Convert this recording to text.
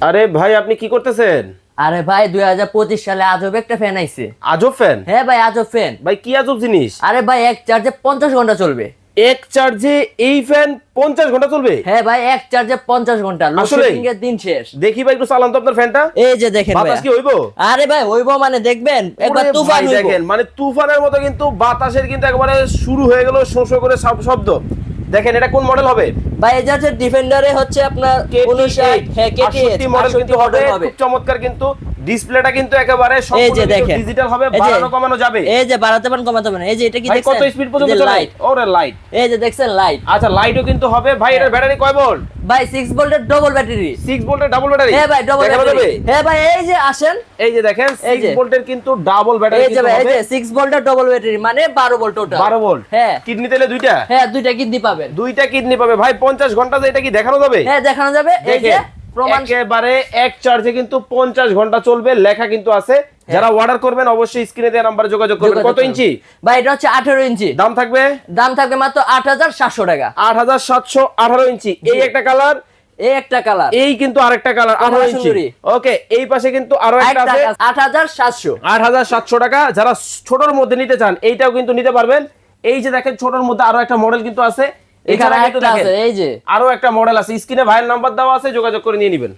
আরে ভাই আপনি কি করতেছেন? আরে ভাই দুই হাজার পঁচিশ সালে আজব একটা ফ্যান আইছে। আজব ফ্যান হ্যাঁ ভাই আজব ফ্যান ভাই কি আজব জিনিস? আরে ভাই এক চার্জে পঞ্চাশ ঘণ্টা চলবে। এক চার্জে এই ফ্যান পঞ্চাশ ঘণ্টা চলবে? হ্যাঁ ভাই এক চার্জে পঞ্চাশ ঘণ্টা? লোডশেডিং এর দিন শেষ। দেখি ভাই একটু চালান তো আপনার ফ্যানটা এই যে দেখেন বাতাস কি হইবো? আরে ভাই হইব মানে দেখবেন একবার তুফান দেখেন মানে তুফানের মতো কিন্তু বাতাসের কিন্তু একবারে শুরু হয়ে গেল শো শো করে শব- শব্দ। দেখেন এটা কোন মডেল হবে? ভাই এই যে হচ্ছে ডিফেন্ডারে হচ্ছে আপনার উনষাট হ্যাঁ কেটি মডেল কিন্তু হবে। খুব চমৎকার কিন্তু। ডিসপ্লেটা কিন্তু একেবারে এই যে দেখেন ডিজিটাল হবে বাড়ানো কমানো যাবে এই যে বাড়াতে পারেন কমাতে পারেন এই যে এটা কি ভাই কত স্পিড পর্যন্ত চলে লাইট ওরে লাইট এই যে দেখছেন লাইট আচ্ছা লাইটও কিন্তু হবে ভাই এটার ব্যাটারি কয় ভোল্ট ভাই সিক্স ভোল্টের ডবল ব্যাটারি 6 ভোল্টের ডাবল ব্যাটারি হ্যাঁ ভাই ডবল ব্যাটারি হ্যাঁ ভাই এই যে আসেন এই যে দেখেন এই যে। 6 ভোল্টের কিন্তু ডাবল ব্যাটারি এই যে ভাই এই যে সিক্স ভোল্টের ডবল ব্যাটারি মানে বারো ভোল্ট টোটাল 12 ভোল্ট হ্যাঁ কিডনি তেলে দুইটা হ্যাঁ দুইটা কিডনি পাবেন দুইটা কিডনি পাবে ভাই 50 ঘন্টাতে এটা কি দেখানো যাবে হ্যাঁ দেখানো যাবে এই যে একেবারে এক চার্জে কিন্তু 50 ঘণ্টা চলবে লেখা কিন্তু আছে। যারা অর্ডার করবেন অবশ্যই স্ক্রিনে দেওয়া নাম্বারে যোগাযোগ করবেন। কত ইঞ্চি? ভাই এটা হচ্ছে আঠেরো ইঞ্চি। দাম থাকবে? দাম থাকবে মাত্র আট হাজার সাতশো টাকা। আট হাজার সাতশো আঠারো ইঞ্চি। এই একটা কালার এই একটা কালার এই কিন্তু আরেকটা কালার ইঞ্চি। ওকে এই পাশে কিন্তু আরও একটা আছে। টাকা। যারা ছোটর মধ্যে নিতে চান এইটাও কিন্তু নিতে পারবেন। এই যে দেখেন ছোটর মধ্যে আরও একটা মডেল কিন্তু আছে। এছাড়া একটা আছে এই যে। আরও একটা মডেল আছে। স্ক্রিনে ভাইয়ের নাম্বার দেওয়া আছে যোগাযোগ করে নিয়ে নেবেন।